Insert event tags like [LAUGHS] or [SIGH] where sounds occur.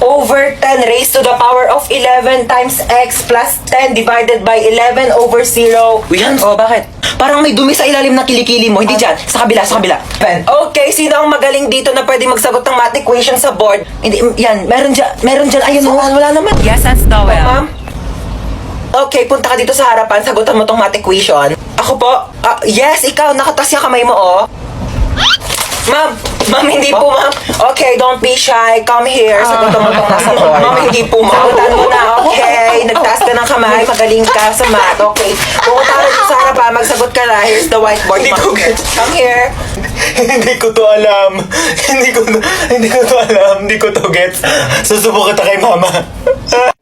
over 10 raised to the power of 11 times x plus 10 divided by 11 over 0. Yan, oh, bakit? Parang may dumi sa ilalim ng kilikili mo. Hindi dyan. Sa kabila, sa kabila. Ben. Okay, sino ang magaling dito na pwede magsagot ng math equation sa board? Hindi, yan. Meron dyan. Meron dyan. Ayun, oh. Wala naman. Yes, that's Noel. Ma'am? Okay, punta ka dito sa harapan. Sagutan mo tong math equation. Ako po? Ah, yes, ikaw. Nakatas yung kamay mo, oh. Ma'am, ma'am, hindi po, ma'am. Okay, don't be shy. Come here. Sagutan mo tong nasa board. Ma'am, hindi po, ma'am. Sagutan mo na, okay. [LAUGHS] Nagtaas ka ng kamay. Magaling ka sa math. Okay. Pumunta ka dito sa harapan. Magsagot ka na. Here's the whiteboard, Hindi ma'am. ko gets. Come here. hindi ko to alam. Hindi ko hindi ko to alam. Hindi ko to gets. Susubukan kita kay mama. [LAUGHS]